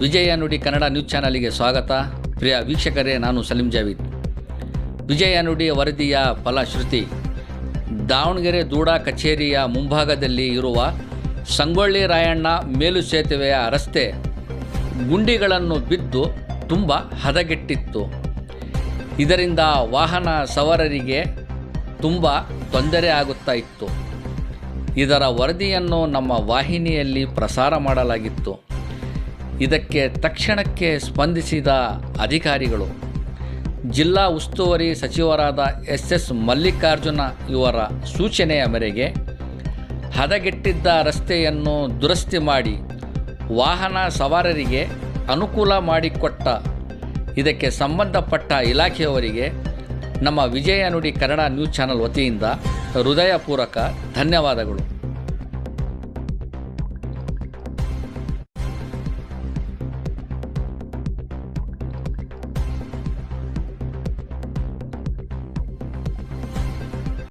ವಿಜಯ ನುಡಿ ಕನ್ನಡ ನ್ಯೂಸ್ ಚಾನಲಿಗೆ ಸ್ವಾಗತ. ಪ್ರಿಯ ವೀಕ್ಷಕರೇ, ನಾನು ಸಲೀಂ ಜಾವೀದ್. ವಿಜಯ ನುಡಿ ವರದಿಯ ಫಲಶ್ರುತಿ. ದಾವಣಗೆರೆ ದೂಡಾ ಕಚೇರಿಯ ಮುಂಭಾಗದಲ್ಲಿ ಇರುವ ಸಂಗೊಳ್ಳಿ ರಾಯಣ್ಣ ಮೇಲು ಸೇತುವೆಯ ರಸ್ತೆ ಗುಂಡಿಗಳನ್ನು ಬಿದ್ದು ತುಂಬ ಹದಗೆಟ್ಟಿತ್ತು. ಇದರಿಂದ ವಾಹನ ಸವಾರರಿಗೆ ತುಂಬ ತೊಂದರೆ ಆಗುತ್ತಾ ಇತ್ತು. ಇದರ ವರದಿಯನ್ನು ನಮ್ಮ ವಾಹಿನಿಯಲ್ಲಿ ಪ್ರಸಾರ ಮಾಡಲಾಗಿತ್ತು. ಇದಕ್ಕೆ ತಕ್ಷಣಕ್ಕೆ ಸ್ಪಂದಿಸಿದ ಅಧಿಕಾರಿಗಳು. ಜಿಲ್ಲಾ ಉಸ್ತುವಾರಿ ಸಚಿವರಾದ ಎಸ್ ಎಸ್ ಮಲ್ಲಿಕಾರ್ಜುನ ಇವರ ಸೂಚನೆಯ ಮೇರೆಗೆ ಹದಗೆಟ್ಟಿದ್ದ ರಸ್ತೆಯನ್ನು ದುರಸ್ತಿ ಮಾಡಿ ವಾಹನ ಸವಾರರಿಗೆ ಅನುಕೂಲ ಮಾಡಿಕೊಟ್ಟ ಇದಕ್ಕೆ ಸಂಬಂಧಪಟ್ಟ ಇಲಾಖೆಯವರಿಗೆ ನಮ್ಮ ವಿಜಯ ನುಡಿ ಕನ್ನಡ ನ್ಯೂಸ್ ಚಾನಲ್ ವತಿಯಿಂದ ಹೃದಯಪೂರ್ವಕ ಧನ್ಯವಾದಗಳು.